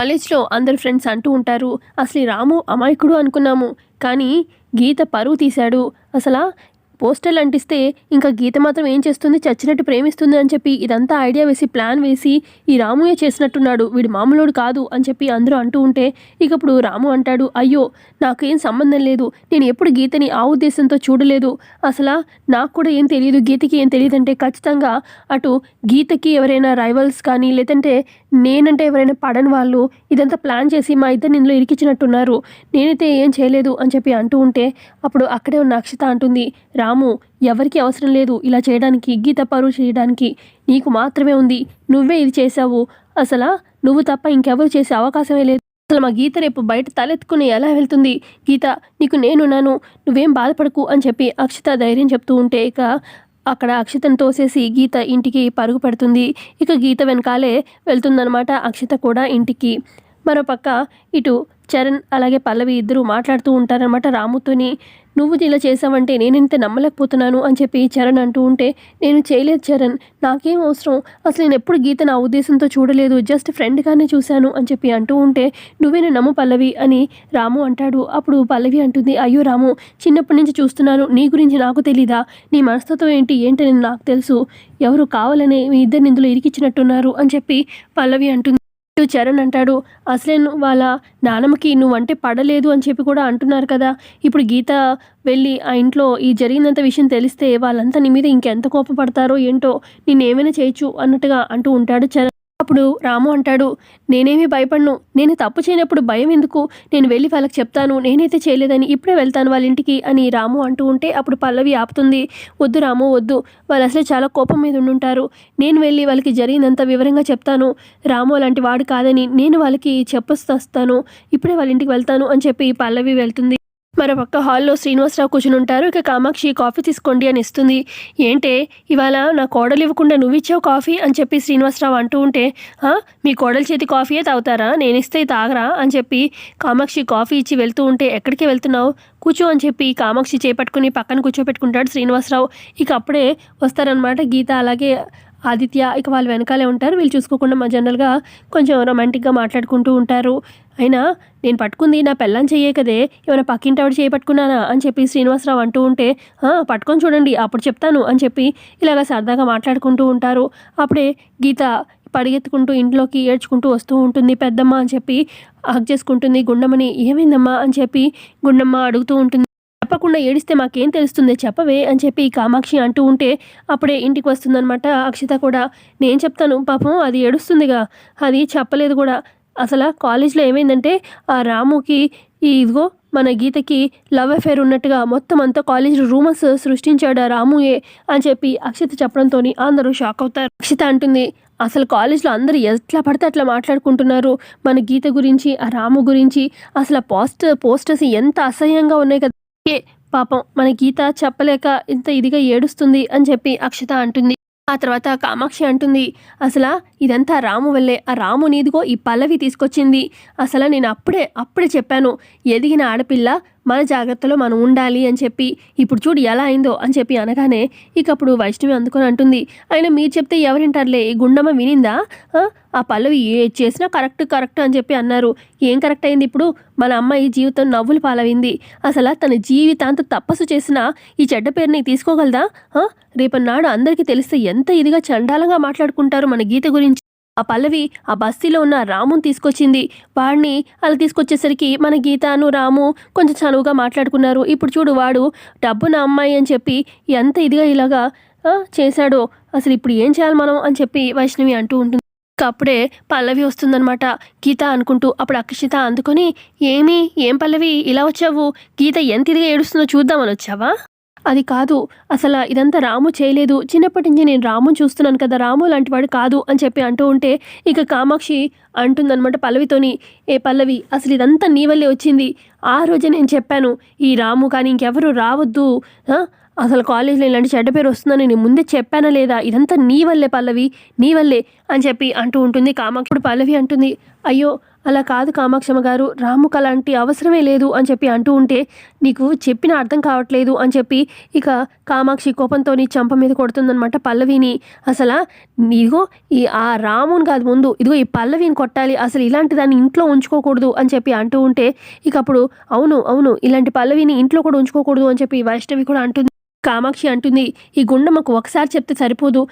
కాలేజ్లో అందరు ఫ్రెండ్స్ అంటూ ఉంటారు అసలు రాము అమాయకుడు అనుకున్నాము కానీ గీత పరువు తీశాడు. అసలు పోస్టర్లు అంటిస్తే ఇంకా గీత మాత్రం ఏం చేస్తుంది చచ్చినట్టు ప్రేమిస్తుంది అని చెప్పి ఇదంతా ఐడియా వేసి ప్లాన్ వేసి ఈ రాముయే చేసినట్టున్నాడు. వీడు మామూలుడు కాదు అని చెప్పి అందరూ అంటూ ఉంటే ఇక ఇప్పుడు రాము అంటాడు అయ్యో నాకేం సంబంధం లేదు. నేను ఎప్పుడు గీతని ఆ ఉద్దేశంతో చూడలేదు. అసలు నాకు కూడా ఏం తెలియదు గీతకి ఏం తెలియదంటే ఖచ్చితంగా అటు గీతకి ఎవరైనా రైవల్స్ కానీ లేదంటే నేనంటే ఎవరైనా పడని వాళ్ళు ఇదంతా ప్లాన్ చేసి మా ఇద్దరు ఇందులో ఇరికిచ్చినట్టున్నారు నేనైతే ఏం చేయలేదు అని చెప్పి అంటూ ఉంటే అప్పుడు అక్కడే ఉన్న అక్షిత అంటుంది రాము ఎవరికి అవసరం లేదు ఇలా చేయడానికి గీత పరువు చేయడానికి. నీకు మాత్రమే ఉంది నువ్వే ఇది చేశావు. అసలు నువ్వు తప్ప ఇంకెవరు చేసే అవకాశమే లేదు. అసలు మా గీత రేపు బయట తలెత్తుకుని ఎలా వెళ్తుంది? గీత నీకు నేనున్నాను నువ్వేం బాధపడకు అని చెప్పి అక్షిత ధైర్యం చెప్తూ ఉంటే ఇక అక్కడ అక్షితను తోసేసి గీత ఇంటికి పరుగు పెడుతుంది. ఇక గీత వెనకాలే వెళ్తుందనమాట అక్షిత కూడా ఇంటికి. మరోపక్క ఇటు చరణ్ అలాగే పల్లవి ఇద్దరు మాట్లాడుతూ ఉంటారనమాట రాముతోని నువ్వు ఇలా చేసావంటే ఇంత నమ్మలేకపోతున్నాను అని చెప్పి చరణ్ అంటూ ఉంటే నేను చేయలేదు చరణ్ నాకేం అవసరం? అసలు నేను ఎప్పుడు గీత నా ఉద్దేశంతో చూడలేదు జస్ట్ ఫ్రెండ్గానే చూశాను అని చెప్పి అంటూ ఉంటే నువ్వేనే నమ్ము పల్లవి అని రాము అంటాడు. అప్పుడు పల్లవి అంటుంది అయ్యో రాము చిన్నప్పటి నుంచి చూస్తున్నాను నీ గురించి నాకు తెలీదా? నీ మనస్తత్వం ఏంటి? ఏంటని నాకు తెలుసు. ఎవరు కావాలనే మీ ఇద్దరిని ఇందులో ఇరికిచ్చినట్టున్నారు అని చెప్పి పల్లవి అంటుంది. అటు చరణ్ అంటాడు. అసలే వాళ్ళ నానమ్మకి నువ్వంటే పడలేదు అని చెప్పి కూడా అంటున్నారు కదా. ఇప్పుడు గీత వెళ్ళి ఆ ఇంట్లో ఈ జరిగినంత విషయం తెలిస్తే వాళ్ళంతా నీ మీద ఇంకెంత కోపపడతారో ఏంటో నేనేమైనా చేయొచ్చు అన్నట్టుగా అంటూ ఉంటాడు చరణ్. అప్పుడు రాము అంటాడు నేనేమీ భయపడను. నేను తప్పు చేయనప్పుడు భయం ఎందుకు? నేను వెళ్ళి వాళ్ళకి చెప్తాను. నేనైతే చేయలేదని ఇప్పుడే వెళ్తాను వాళ్ళ ఇంటికి అని రాము అంటూ ఉంటే అప్పుడు పల్లవి ఆపుతుంది. వద్దు రాము వద్దు. వాళ్ళు అసలు చాలా కోపం మీద ఉండుంటారు. నేను వెళ్ళి వాళ్ళకి జరిగినంత వివరంగా చెప్తాను. రాము అలాంటి వాడు కాదని నేను వాళ్ళకి చెప్పొస్తాను. ఇప్పుడే వాళ్ళ ఇంటికి వెళ్తాను అని చెప్పి పల్లవి వెళ్తుంది. మరోపక్క హాల్లో శ్రీనివాసరావు కూర్చుని ఉంటారు. ఇక కామాక్షి కాఫీ తీసుకోండి అని ఇస్తుంది. ఏంటే ఇవాళ నా కోడలు ఇవ్వకుండా నువ్వు ఇచ్చావు కాఫీ? అని చెప్పి శ్రీనివాసరావు అంటూ ఉంటే మీ కోడలు చేతి కాఫీయే తాగుతారా? నేను ఇస్తే తాగరా? అని చెప్పి కామాక్షి కాఫీ ఇచ్చి వెళ్తూ ఉంటే ఎక్కడికి వెళ్తున్నావు? కూర్చో అని చెప్పి కామాక్షి చేపట్టుకుని పక్కన కూర్చోపెట్టుకుంటాడు శ్రీనివాసరావు. ఇక అప్పుడే వస్తారనమాట గీత. అలాగే ఆదిత్య ఇక వాళ్ళు వెనకాలే ఉంటారు. వీళ్ళు చూసుకోకుండా మా జనరల్గా కొంచెం రొమాంటిక్గా మాట్లాడుకుంటూ ఉంటారు. అయినా నేను పట్టుకుంది నా పెళ్ళం చెయ్యే కదే. ఏమైనా పక్కింటి ఆవిడ చేయి పట్టుకున్నానా అని చెప్పి శ్రీనివాసరావు అంటూ ఉంటే పట్టుకొని చూడండి అప్పుడు చెప్తాను అని చెప్పి ఇలాగ సరదాగా మాట్లాడుకుంటూ ఉంటారు. అప్పుడే గీత పరిగెత్తుకుంటూ ఇంట్లోకి ఏడ్చుకుంటూ వస్తూ ఉంటుంది. పెద్దమ్మ అని చెప్పి హక్ చేసుకుంటుంది. గుండమ్మని ఏమైందమ్మా అని చెప్పి గుండమ్మ అడుగుతూ ఉంటుంది. చెప్పకుండా ఏడిస్తే మాకేం తెలుస్తుంది? చెప్పవే అని చెప్పి కామాక్షి అంటూ ఉంటే అప్పుడే ఇంటికి వస్తుందనమాట అక్షిత కూడా. నేను చెప్తాను పాపం అది ఏడుస్తుందిగా. అది చెప్పలేదు కూడా. అసలు కాలేజ్లో ఏమైందంటే ఆ రాముకి ఈ ఇదిగో మన గీతకి లవ్ అఫేర్ ఉన్నట్టుగా మొత్తం అంతా కాలేజ్ రూమర్స్ సృష్టించాడు రాముయే అని చెప్పి అక్షిత చెప్పడంతో అందరూ షాక్ అవుతారు. అక్షిత అంటుంది అసలు కాలేజ్లో అందరూ ఎట్లా పడితే అట్లా మాట్లాడుకుంటున్నారు? మన గీత గురించి ఆ రాము గురించి అసలు పోస్టర్ పోస్టర్స్ ఎంత అసహ్యంగా ఉన్నాయి కదా. పాపం మన గీత చెప్పలేక ఇంత ఇదిగా ఏడుస్తుంది అని చెప్పి అక్షత అంటుంది. ఆ తర్వాత కామాక్షి అంటుంది అసలా ఇదంతా రాము వల్లే. ఆ రాము నీదిగో ఈ పల్లవి తీసుకొచ్చింది. అసలు నేను అప్పుడే అప్పుడే చెప్పాను. ఎదిగిన ఆడపిల్ల మన జాగ్రత్తలో మనం ఉండాలి అని చెప్పి ఇప్పుడు చూడు ఎలా అయిందో అని చెప్పి అనగానే ఇక అప్పుడు వైష్ణవి అందుకొని అంటుంది అయినా మీరు చెప్తే ఎవరింటారులే? ఈ గుండమ్మ వినిందా? ఆ? పల్లవి ఏ చేసినా కరెక్ట్ కరెక్ట్ అని చెప్పి అన్నారు. ఏం కరెక్ట్ అయింది ఇప్పుడు? మన అమ్మాయి జీవితం నవ్వులు పాలవింది అసలు తన జీవితాంత తపస్సు చేసినా ఈ చెడ్డ పేరుని తీసుకోగలదా? ఆ? రేపన్నాడు అందరికీ తెలిస్తే ఎంత ఇదిగా చండాలంగా మాట్లాడుకుంటారు మన గీత గురించి. ఆ పల్లవి ఆ బస్తీలో ఉన్న రాముని తీసుకొచ్చింది. వాడిని అలా తీసుకొచ్చేసరికి మన గీతాను రాము కొంచెం చనువుగా మాట్లాడుకున్నారు. ఇప్పుడు చూడు వాడు డబ్బు నా అమ్మాయి అని చెప్పి ఎంత ఇదిగా ఇలాగా చేశాడో. అసలు ఇప్పుడు ఏం చేయాలి మనం అని చెప్పి వైష్ణవి అంటూ ఉంటుంది. అప్పుడే పల్లవి వస్తుందనమాట గీత అనుకుంటూ అప్పుడు అక్షిత అందుకొని ఏమి ఏం పల్లవి ఇలా వచ్చావు? గీత ఎంత ఇదిగా ఏడుస్తుందో చూద్దామని వచ్చావా? అది కాదు. అసలు ఇదంతా రాము చేయలేదు. చిన్నప్పటి నుంచి నేను రాముని చూస్తున్నాను కదా రాము లాంటి వాడు కాదు అని చెప్పి అంటూ ఉంటే ఇక కామాక్షి అంటుందన్నమాట పల్లవితోని ఏ పల్లవి అసలు ఇదంతా నీ వల్లే వచ్చింది. ఆ రోజే నేను చెప్పాను ఈ రాము కానీ ఇంకెవరు రావద్దు. అసలు కాలేజీలో ఇలాంటి చెడ్డ పేరు వస్తుందని నేను ముందే చెప్పానా లేదా? ఇదంతా నీ వల్లే పల్లవి నీ వల్లే అని చెప్పి అంటూ ఉంటుంది కామాక్షి. ఇప్పుడు పల్లవి అంటుంది అయ్యో అలా కాదు కామాక్షమ్మ గారు రాముకు అలాంటి అవసరమే లేదు అని చెప్పి అంటూ ఉంటే నీకు చెప్పిన అర్థం కావట్లేదు అని చెప్పి ఇక కామాక్షి కోపంతో నీ చంప మీద కొడుతుందనమాట పల్లవిని. అసలు నీగో ఈ ఆ రాముని కాదు ముందు ఇదిగో ఈ పల్లవిని కొట్టాలి అసలు ఇలాంటి దాన్ని ఇంట్లో ఉంచుకోకూడదు అని చెప్పి అంటూ ఉంటే ఇక అప్పుడు అవును అవును ఇలాంటి పల్లవిని ఇంట్లో కూడా ఉంచుకోకూడదు అని చెప్పి వైష్ణవి కూడా అంటుంది. కామాక్షి అంటుంది ఈ గుండమ్మకు ఒకసారి చెప్తే సరిపోదు.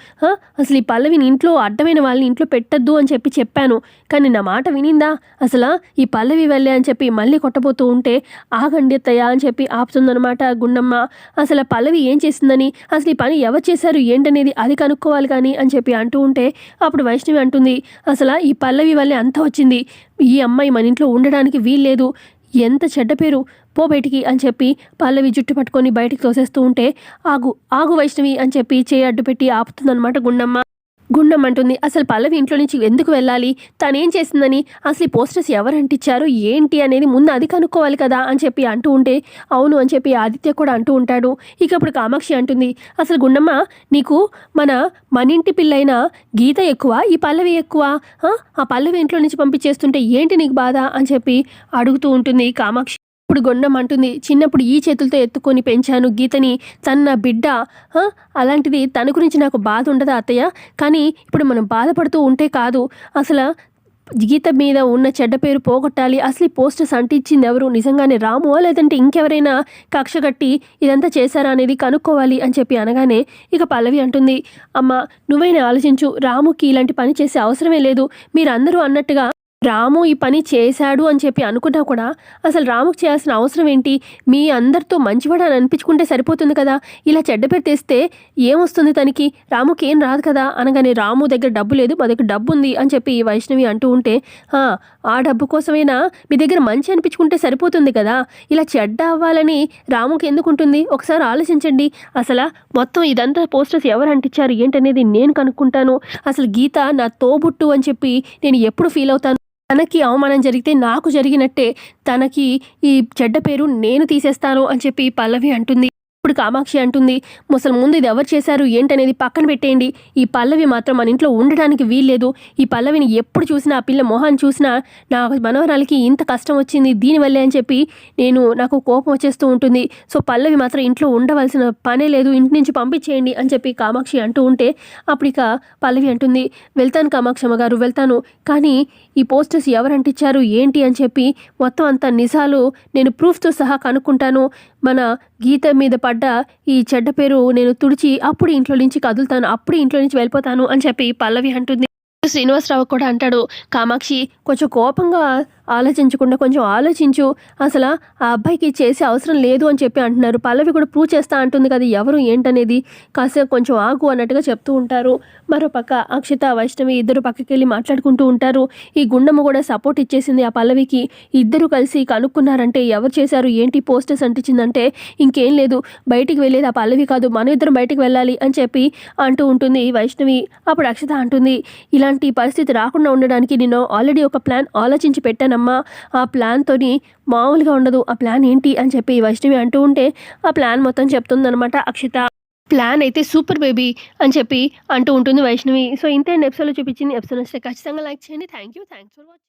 అసలు ఈ పల్లవిని ఇంట్లో అడ్డమైన వాళ్ళని ఇంట్లో పెట్టద్దు అని చెప్పి చెప్పాను. కానీ నా మాట వినిందా? అసలు ఈ పల్లవి వెళ్ళే అని చెప్పి మళ్ళీ కొట్టబోతూ ఉంటే ఆగండి అత్తయ్య అని చెప్పి ఆపుతుందనమాట గుండమ్మ. అసలు ఆ పల్లవి ఏం చేసిందని? అసలు ఈ పని ఎవరు చేశారు? ఏంటనేది అది కనుక్కోవాలి కానీ అని చెప్పి అంటూ ఉంటే అప్పుడు వైష్ణవి అంటుంది అసలు ఈ పల్లవి వల్లే అంతా వచ్చింది. ఈ అమ్మాయి మన ఇంట్లో ఉండడానికి వీల్లేదు. ఎంత చెడ్డ పేరు? పో బయటికి అని చెప్పి పల్లవి జుట్టు పట్టుకొని బయటికి తోసేస్తూ ఉంటే ఆగు ఆగు వైష్ణవి అని చెప్పి చేయి అడ్డు పెట్టి ఆపుతుందన్నమాట గుండమ్మ. గుండం అంటుంది. అసలు పల్లవి ఇంట్లో నుంచి ఎందుకు వెళ్ళాలి? తనేం చేసిందని? అసలు ఈ పోస్టర్స్ ఎవరు అంటించారు? ఏంటి అనేది ముందు అది కనుక్కోవాలి కదా అని చెప్పి అంటూ ఉంటే అవును అని చెప్పి ఆదిత్య కూడా అంటూ ఉంటాడు. ఇక ఇప్పుడు కామాక్షి అంటుంది అసలు గుండమ్మ నీకు మన మనింటి పిల్లైన గీత ఎక్కువ ఈ పల్లవి ఎక్కువ? ఆ? ఆ పల్లవి ఇంట్లో నుంచి పంపించేస్తుంటే ఏంటి నీకు బాధ? అని చెప్పి అడుగుతూ ఉంటుంది కామాక్షి. ఇప్పుడు గొండం అంటుంది. చిన్నప్పుడు ఈ చేతులతో ఎత్తుకొని పెంచాను గీతని. తన బిడ్డ అలాంటిది తన గురించి నాకు బాధ ఉండదా అత్తయ్య? కానీ ఇప్పుడు మనం బాధపడుతూ ఉంటే కాదు. అసలు గీత మీద ఉన్న చెడ్డ పేరు పోగొట్టాలి. అసలు ఈ పోస్టర్స్ అంటించింది ఎవరు? నిజంగానే రాము లేదంటే ఇంకెవరైనా కక్ష కట్టి ఇదంతా చేశారా అనేది కనుక్కోవాలి అని చెప్పి అనగానే ఇక పల్లవి అంటుంది. అమ్మ నువ్వైనా ఆలోచించు. రాముకి ఇలాంటి పని చేసే అవసరమే లేదు. మీరందరూ అన్నట్టుగా రాము ఈ పని చేశాడు అని చెప్పి అనుకున్నా కూడా అసలు రాముకు చేయాల్సిన అవసరం ఏంటి? మీ అందరితో మంచివాడని అనిపించుకుంటే సరిపోతుంది కదా? ఇలా చెడ్డ పేరు తెస్తే ఏమొస్తుంది తనకి? రాముకి ఏం రాదు కదా? అనగానే రాము దగ్గర డబ్బు లేదు మా దగ్గర డబ్బు ఉంది అని చెప్పి వైష్ణవి అంటూ ఉంటే "ఆ, ఆ డబ్బు కోసమైనా? మీ దగ్గర మంచి అనిపించుకుంటే సరిపోతుంది కదా? ఇలా చెడ్డ అవ్వాలని రాముకి ఎందుకు ఉంటుంది? ఒకసారి ఆలోచించండి. అసలు మొత్తం ఇదంతా పోస్టర్స్ ఎవరు అంటించారు? ఏంటనేది నేను కనుక్కుంటాను. అసలు గీత నా తోబుట్టు అని చెప్పి నేను ఎప్పుడు ఫీల్ అవుతాను? తనకి అవమానం జరిగితే నాకు జరిగినట్టే తనకి ఈ చెడ్డ పేరు నేను తీసేస్తాను అని చెప్పి పల్లవి అంటుంది. ఇప్పుడు కామాక్షి అంటుంది ముసలి ముందు ఇది ఎవరు చేశారు? ఏంటనేది పక్కన పెట్టేయండి. ఈ పల్లవి మాత్రం మన ఇంట్లో ఉండడానికి వీల్లేదు. ఈ పల్లవిని ఎప్పుడు చూసినా ఆ పిల్ల మొహాన్ని చూసినా నా మనవరాలకి ఇంత కష్టం వచ్చింది దీనివల్లే అని చెప్పి నేను నాకు కోపం వచ్చేస్తూ ఉంటుంది. సో పల్లవి మాత్రం ఇంట్లో ఉండవలసిన పనే లేదు. ఇంటి నుంచి పంపించేయండి అని చెప్పి కామాక్షి అంటూ ఉంటే అప్పుడు ఇక పల్లవి అంటుంది వెళ్తాను కామాక్షమ్మ గారు వెళ్తాను. కానీ ఈ పోస్టర్స్ ఎవరు అంటించారు ఏంటి? అని చెప్పి మొత్తం అంత నిజాలు నేను ప్రూఫ్తో సహా కనుక్కుంటాను. మన గీత మీద పడ్డ ఈ చెడ్డ పేరు నేను తుడిచి అప్పుడు ఇంట్లో నుంచి కదులుతాను అప్పుడు ఇంట్లో నుంచి వెళ్ళిపోతాను అని చెప్పి పల్లవి అంటుంది. శ్రీనివాసరావు కూడా అంటాడు కామాక్షి కొంచెం కోపంగా ఆలోచించకుండా కొంచెం ఆలోచించు. అసలు ఆ అబ్బాయికి చేసే అవసరం లేదు అని చెప్పి అంటున్నారు. పల్లవి కూడా ప్రూవ్ చేస్తా అంటుంది కదా ఎవరు ఏంటనేది. కాసేపు కొంచెం ఆగు అన్నట్టుగా చెప్తూ ఉంటారు. మరో పక్క అక్షిత వైష్ణవి ఇద్దరు పక్కకి వెళ్ళి మాట్లాడుకుంటూ ఉంటారు. ఈ గుండమ్మ కూడా సపోర్ట్ ఇచ్చేసింది ఆ పల్లవికి. ఇద్దరు కలిసి కనుక్కున్నారంటే ఎవరు చేశారు ఏంటి పోస్టర్స్ అంటించిందంటే ఇంకేం లేదు. బయటికి వెళ్ళేది ఆ పల్లవి కాదు మనం ఇద్దరం బయటికి వెళ్ళాలి అని చెప్పి అంటూ ఉంటుంది వైష్ణవి. అప్పుడు అక్షిత అంటుంది ఇలాంటి పరిస్థితి రాకుండా ఉండడానికి నేను ఆల్రెడీ ఒక ప్లాన్ ఆలోచించి పెట్టానమ్మా. ఆ ప్లాన్తోని మామూలుగా ఉండదు. ఆ ప్లాన్ ఏంటి అని చెప్పి వైష్ణవి అంటూ ఉంటే ఆ ప్లాన్ మొత్తం చెప్తుందనమాట అక్షిత. ప్లాన్ అయితే సూపర్ బేబీ అని చెప్పి అంటూ ఉంటుంది వైష్ణవి. సో ఇంతే ఎపిసోడ్లో చూపించింది. ఎపిసోడ్ వస్తే ఖచ్చితంగా లైక్ చేయండి. Thank you thanks for watching